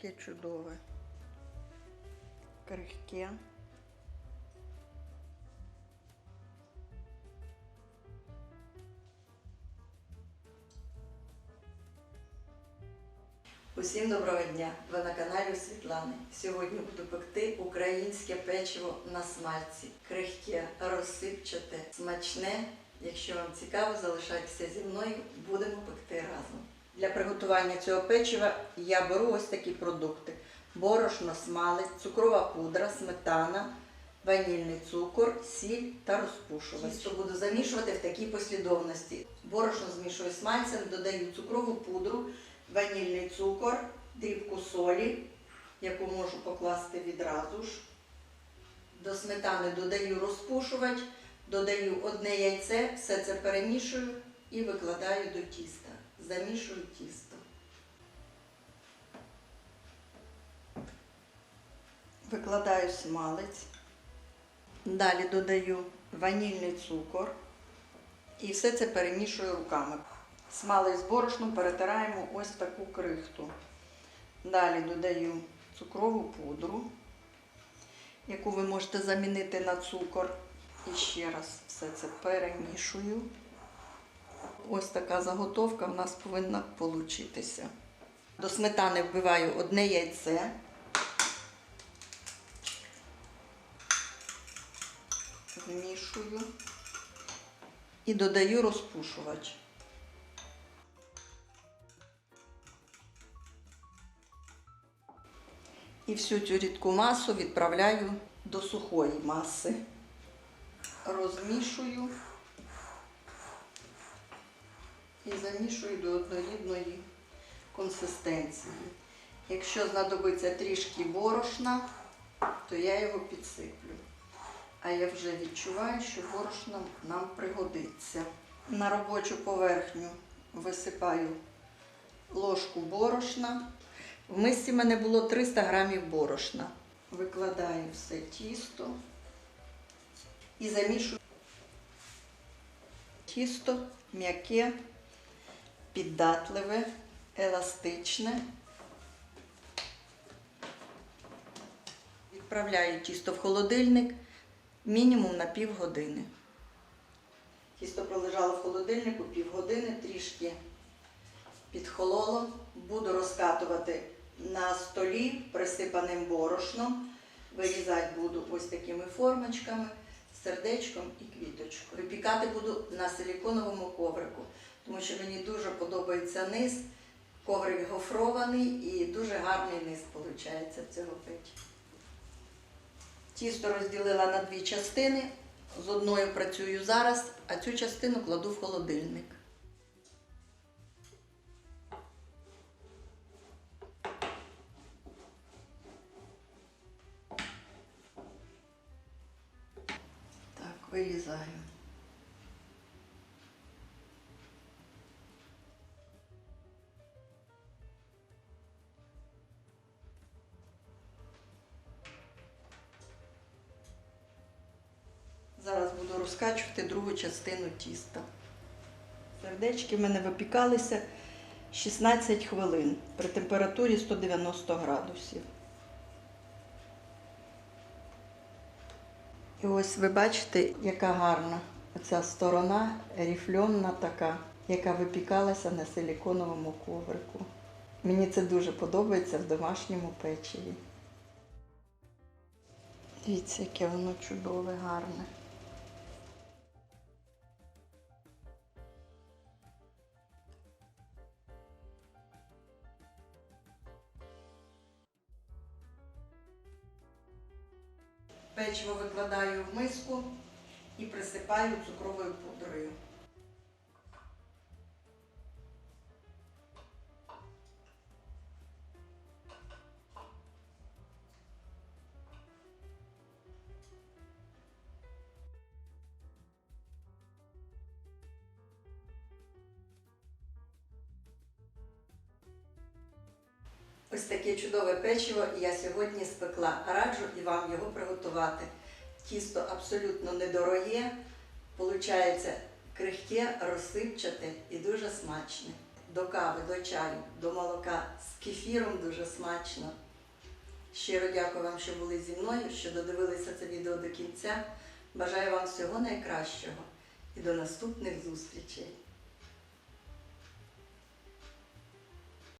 таке чудове. Крихке. Усім доброго дня! Ви на каналі Світлани. Сьогодні буду пекти українське печиво на смальці. Крихке, розсипчате, смачне. Якщо вам цікаво, залишайтеся зі мною, будемо пекти разом. Для приготування цього печива я беру ось такі продукти: борошно, смалець, цукрова пудра, сметана, ванільний цукор, сіль та розпушувач. Тісто буду замішувати в такій послідовності. Борошно змішую смальцем, додаю цукрову пудру, ванільний цукор, дрібку солі, яку можу покласти відразу ж. До сметани додаю розпушувач, додаю одне яйце, все це перемішую і викладаю до тіста. Замішую тісто. Викладаю смалець. Далі додаю ванільний цукор і все це перемішую руками. Смалець з борошном перетираємо ось таку крихту. Далі додаю цукрову пудру, яку ви можете замінити на цукор. І ще раз все це перемішую. Ось така заготовка в нас повинна получитися. До сметани вбиваю одне яйце. Вмішую і додаю розпушувач. І всю цю рідку масу відправляю до сухої маси. Розмішую і замішую до однорідної консистенції. Якщо знадобиться трішки борошна, то я його підсиплю. А я вже відчуваю, що борошно нам пригодиться. На робочу поверхню висипаю ложку борошна. В мисці мене було 300 грамів борошна. Викладаю все тісто і замішую. Тісто м'яке, піддатливе, еластичне. Відправляю тісто в холодильник мінімум на півгодини. Тісто пролежало в холодильнику півгодини, трішки підхололо. Буду розкатувати на столі присипаним борошном. Вирізати буду ось такими формочками, сердечком і квіточкою. Випікати буду на силіконовому коврику, тому що мені дуже подобається низ. Коврик гофрований і дуже гарний низ виходить в цього печі. Тісто розділила на дві частини. З одною працюю зараз, а цю частину кладу в холодильник. Так, вирізаю. Розкачувати другу частину тіста. Сердечки в мене випікалися 16 хвилин при температурі 190 градусів. І ось ви бачите, яка гарна оця сторона ріфльонна така, яка випікалася на силіконовому коврику. Мені це дуже подобається в домашньому печиві. Дивіться, яке воно чудове, гарне. Печиво викладаю в миску і присипаю цукровою пудрою. Ось таке чудове печиво я сьогодні спекла. Раджу і вам його приготувати. Тісто абсолютно недороге, получається крихке, розсипчате і дуже смачне. до кави, до чаю, до молока з кефіром дуже смачно. Щиро дякую вам, що були зі мною, що додивилися це відео до кінця. Бажаю вам всього найкращого і до наступних зустрічей.